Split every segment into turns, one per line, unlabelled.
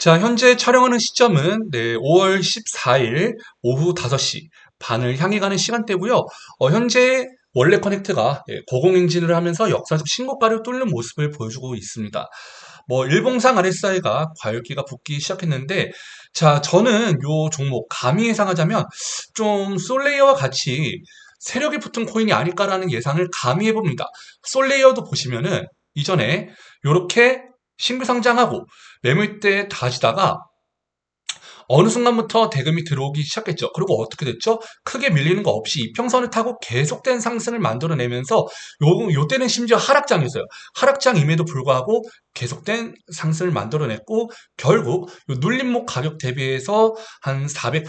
자, 현재 촬영하는 시점은 네, 5월 14일 오후 5시 반을 향해 가는 시간대고요. 어, 현재 원래 커넥트가 예, 고공행진을 하면서 역사적 신고가를 뚫는 모습을 보여주고 있습니다. 뭐 일봉상 RSI가 과열기가 붙기 시작했는데 자, 저는 요 종목 감히 예상하자면 좀 솔레이어와 같이 세력이 붙은 코인이 아닐까라는 예상을 감히 해봅니다. 솔레이어도 보시면은 이전에 요렇게 신규 상장하고 매물대 다지다가 어느 순간부터 대금이 들어오기 시작했죠. 그리고 어떻게 됐죠? 크게 밀리는 거 없이 이평선을 타고 계속된 상승을 만들어내면서 요, 요 때는 심지어 하락장이었어요. 하락장임에도 불구하고 계속된 상승을 만들어냈고 결국 요 눌림목 가격 대비해서 한 400%,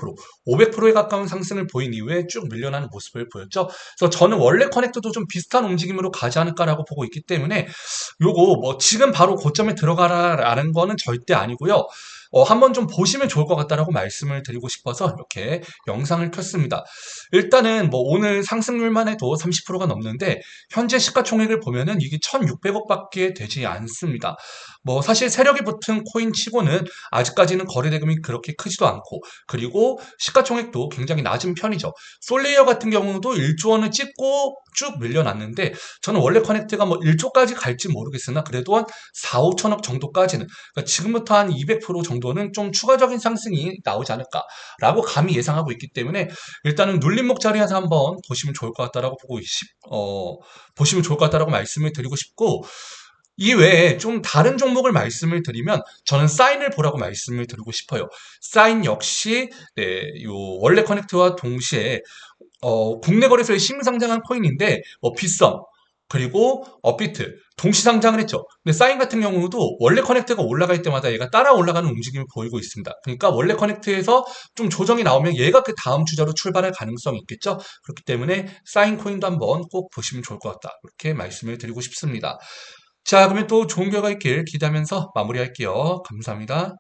500%에 가까운 상승을 보인 이후에 쭉 밀려나는 모습을 보였죠. 그래서 저는 원래 커넥터도 좀 비슷한 움직임으로 가지 않을까라고 보고 있기 때문에 요거 뭐 지금 바로 고점에 들어가라라는 거는 절대 아니고요. 어, 한번 좀 보시면 좋을 것 같다라고 말씀을 드리고 싶어서 이렇게 영상을 켰습니다. 일단은 뭐 오늘 상승률만 해도 30%가 넘는데 현재 시가총액을 보면은 이게 1,600억밖에 되지 않습니다. 뭐 사실 세력이 붙은 코인 치고는 아직까지는 거래 대금이 그렇게 크지도 않고 그리고 시가총액도 굉장히 낮은 편이죠. 솔레이어 같은 경우도 1조 원을 찍고 쭉 밀려났는데 저는 원래 커넥트가 뭐 1조까지 갈지 모르겠으나 그래도 한 4, 5천억 정도까지는 그러니까 지금부터 한 200% 정도 는 좀 추가적인 상승이 나오지 않을까라고 감히 예상하고 있기 때문에 일단은 눌림목 자리에서 한번 보시면 좋을 것 같다라고 보고 싶, 어, 보시면 좋을 것 같다라고 말씀을 드리고 싶고 이외에 좀 다른 종목을 말씀을 드리면 저는 사인을 보라고 말씀을 드리고 싶어요. 사인 역시 네, 요 원래 커넥트와 동시에 어, 국내 거래소에 신규 상장한 코인인데 뭐 빗썸 그리고 업비트 동시 상장을 했죠. 근데 사인 같은 경우도 원래 커넥트가 올라갈 때마다 얘가 따라 올라가는 움직임을 보이고 있습니다. 그러니까 원래 커넥트에서 좀 조정이 나오면 얘가 그 다음 주자로 출발할 가능성이 있겠죠. 그렇기 때문에 사인 코인도 한번 꼭 보시면 좋을 것 같다. 이렇게 말씀을 드리고 싶습니다. 자, 그러면 또 좋은 결과 있길 기대하면서 마무리할게요. 감사합니다.